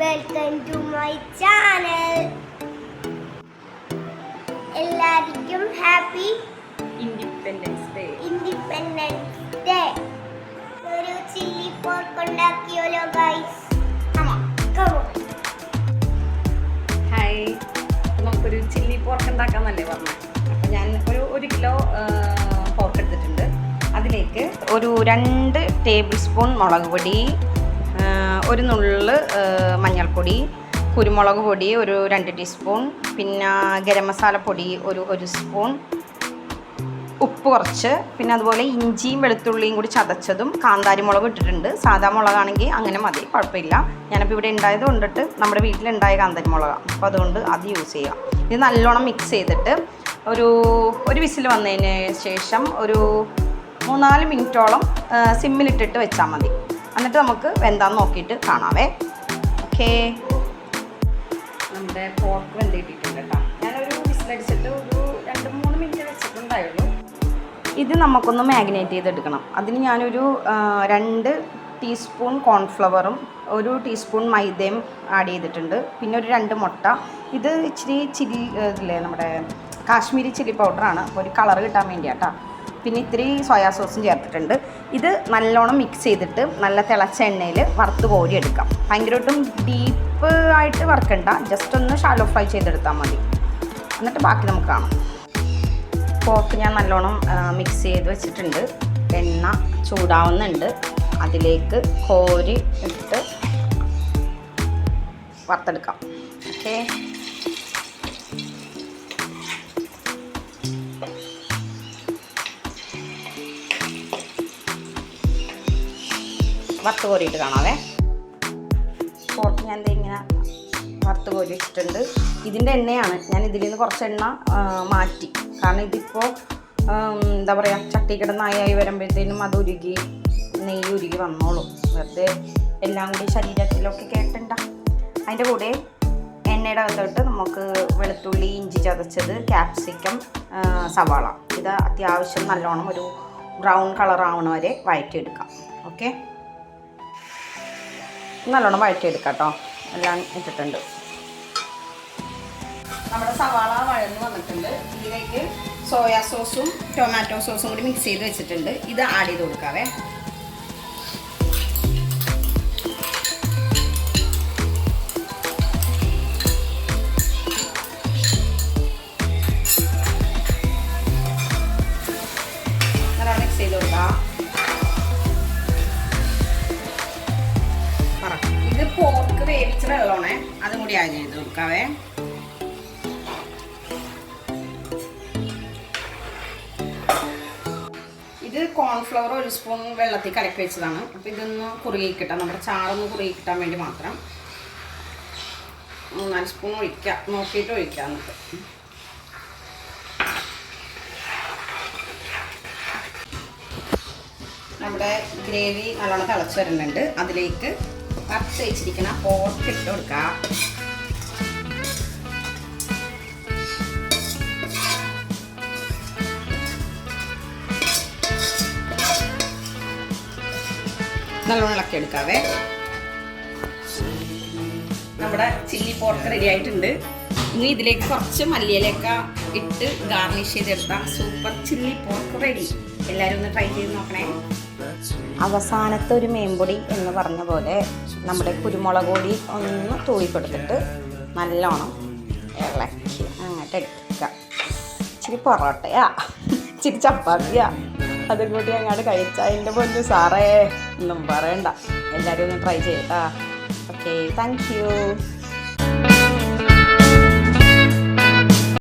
Welcome to my channel എല്ലാവർക്കും happy independence day independence day ഒരു chilli pork ഉണ്ടാക്കിയോലോ guys hi നമുക്കൊരു chilli pork ഉണ്ടാക്കാമെന്നല്ലേ പറഞ്ഞു? അപ്പം ഞാൻ ഒരു ഒരു കിലോ പോർക്ക് എടുത്തിട്ടുണ്ട്. അതിലേക്ക് ഒരു രണ്ട് ടേബിൾ സ്പൂൺ മുളക് പൊടി ഒരു നുള്ള് മഞ്ഞൾപ്പൊടി കുരുമുളക് പൊടി ഒരു രണ്ട് ടീസ്പൂൺ പിന്നെ ഗരം മസാല പൊടി ഒരു ഒരു സ്പൂൺ ഉപ്പ് കുറച്ച് പിന്നെ അതുപോലെ ഇഞ്ചിയും വെളുത്തുള്ളിയും കൂടി ചതച്ചതും കാന്താരി മുളക് ഇട്ടിട്ടുണ്ട്. സാധാ മുളകാണെങ്കിൽ അങ്ങനെ മതി കുഴപ്പമില്ല. ഞാനിപ്പോൾ ഇവിടെ ഉണ്ടായത് കൊണ്ടിട്ട് നമ്മുടെ വീട്ടിലുണ്ടായ കാന്താരി മുളകാണ് അപ്പോൾ അതുകൊണ്ട് അത് യൂസ് ചെയ്യാം. ഇത് നല്ലോണം മിക്സ് ചെയ്തിട്ട് ഒരു ഒരു വിസിൽ വന്നതിന് ശേഷം ഒരു മൂന്നാൽ മിനിറ്റോളം സിമ്മിലിട്ടിട്ട് വെച്ചാൽ മതി. എന്നിട്ട് നമുക്ക് വെന്താന്ന് നോക്കിയിട്ട് കാണാവേ. ഓക്കേ. നമ്മുടെ പോർക്ക് വെന്തിട്ടിട്ടുണ്ട് കേട്ടോ. ഞാനൊരു വിസിലടിച്ചിട്ട് ഒരു രണ്ട് മൂന്ന് മിനിറ്റ് വെച്ചിട്ടുണ്ടായുള്ളൂ ഇത് നമുക്കൊന്ന് മാഗ്നേറ്റ് ചെയ്തെടുക്കണം. അതിന് ഞാനൊരു രണ്ട് ടീസ്പൂൺ കോൺഫ്ലവറും ഒരു ടീസ്പൂൺ മൈദയും ആഡ് ചെയ്തിട്ടുണ്ട്. പിന്നെ ഒരു രണ്ട് മുട്ട. ഇത് ഇച്ചിരി ചില്ലി ഇതില്ലേ നമ്മുടെ കാശ്മീരി ചില്ലി പൗഡറാണ് അപ്പോൾ ഒരു കളർ കിട്ടാൻ വേണ്ടിയാട്ടോ. പിന്നെ ഇത്തിരി സോയാ സോസും ചേർത്തിട്ടുണ്ട്. ഇത് നല്ലോണം മിക്സ് ചെയ്തിട്ട് നല്ല തിളച്ച എണ്ണയിൽ വറുത്ത് കോരി എടുക്കാം. ഭയങ്കരമായിട്ടും ഡീപ്പ് ആയിട്ട് വറുക്കണ്ട. ജസ്റ്റ് ഒന്ന് ഷാലോ ഫ്രൈ ചെയ്തെടുത്താൽ മതി. എന്നിട്ട് ബാക്കി നമുക്ക് കാണാം. പോർക്ക് ഞാൻ നല്ലോണം മിക്സ് ചെയ്ത് വെച്ചിട്ടുണ്ട്. എണ്ണ ചൂടാവുന്നുണ്ട്. അതിലേക്ക് കോരി ഇട്ട് വറുത്തെടുക്കാം. ഓക്കെ വറുത്ത് കോരിയിട്ട് കാണാവേ. പോർക്ക് ഞാൻ ഇങ്ങനെ വറുത്ത് കോരിയിട്ടിട്ടുണ്ട്. ഇതിന്റെ എണ്ണയാണ്. ഞാൻ ഇതിൽ നിന്ന് കുറച്ച് എണ്ണ മാറ്റി. കാരണം ഇതിപ്പോൾ എന്താ പറയുക ചട്ടി കിടന്നായി വരുമ്പോഴത്തേനും അത് ഉരുകി നെയ്യ് ഉരുകി വന്നോളും. വെറുതെ എല്ലാം കൂടി ശരീരത്തിലൊക്കെ കേട്ടണ്ട. അതിന്റെ കൂടെ എണ്ണയുടെ അകത്തോട്ട് നമുക്ക് വെളുത്തുള്ളി ഇഞ്ചി ചതച്ചത് ക്യാപ്സിക്കം സവാള. ഇത് അത്യാവശ്യം നല്ലോണം ഒരു ബ്രൗൺ കളർ ആവണ വരെ വഴറ്റിയെടുക്കാം. ഓക്കെ? നല്ലോണം വഴറ്റിയെടുക്കാം കേട്ടോ എല്ലാം ഇട്ടിട്ടുണ്ട്. നമ്മുടെ സവാള വഴന്ന് വന്നിട്ടുണ്ട്. ഇതിലേക്ക് സോയാ സോസും ടൊമാറ്റോ സോസും കൂടി മിക്സ് ചെയ്ത് വെച്ചിട്ടുണ്ട്. ഇത് ആഡ് ചെയ്ത് കൊടുക്കാവേ. പോർക്ക് വേവിച്ച വെള്ളമാണേ. അതും കൂടി ആഡ് ചെയ്ത് കൊടുക്കാവേ. ഇത് കോൺഫ്ലവർ ഒരു സ്പൂൺ വെള്ളത്തിൽ കലക്കി വെച്ചതാണ്. അപ്പോൾ ഇതൊന്ന് കുറുകി കിട്ടാം. നമ്മുടെ ചാറൊന്ന് കുറുകി കിട്ടാൻ വേണ്ടി മാത്രം. മൂന്നാൽ സ്പൂൺ ഒഴിക്കാം. നോക്കിയിട്ട് ഒഴിക്കാം നമുക്ക് നമ്മുടെ ഗ്രേവി നല്ലോണം തിളച്ച് വരുന്നുണ്ട്. അതിലേക്ക് വറുത്ത് വെച്ചിരിക്കണ പോർക്ക് ഇട്ട് കൊടുക്കാം. നല്ലോണം ഇളക്കി എടുക്കാവേ. നമ്മുടെ ചില്ലി പോർക്ക് റെഡി ആയിട്ടുണ്ട്. ഇനി ഇതിലേക്ക് കുറച്ച് മല്ലിയിലൊക്കെ ഇട്ട് ഗാർണിഷ് ചെയ്തെടുത്താൽ സൂപ്പർ ചില്ലി പോർക്ക് റെഡി എല്ലാവരും ഒന്ന് ട്രൈ ചെയ്ത് നോക്കണേ. അവസാനത്തെ ഒരു മേമ്പൊടി എന്ന് പറഞ്ഞ പോലെ നമ്മുടെ കുരുമുളക് പൊടി ഒന്ന് തൂളിപ്പെടുത്തിട്ട് നല്ലോണം ഇളക്കി അങ്ങോട്ട് എടുക്കുക. ഇച്ചിരി പൊറോട്ടയാ. ഇച്ചിരി ചപ്പാത്തിയാ. അതും കൂടി അങ്ങോട്ട് കഴിച്ചാൽ എന്റെ പൊന്നു സാറേ ഒന്നും പറയണ്ട. എല്ലാവരും ഒന്ന് ട്രൈ ചെയ്യട്ടാ. Okay thank you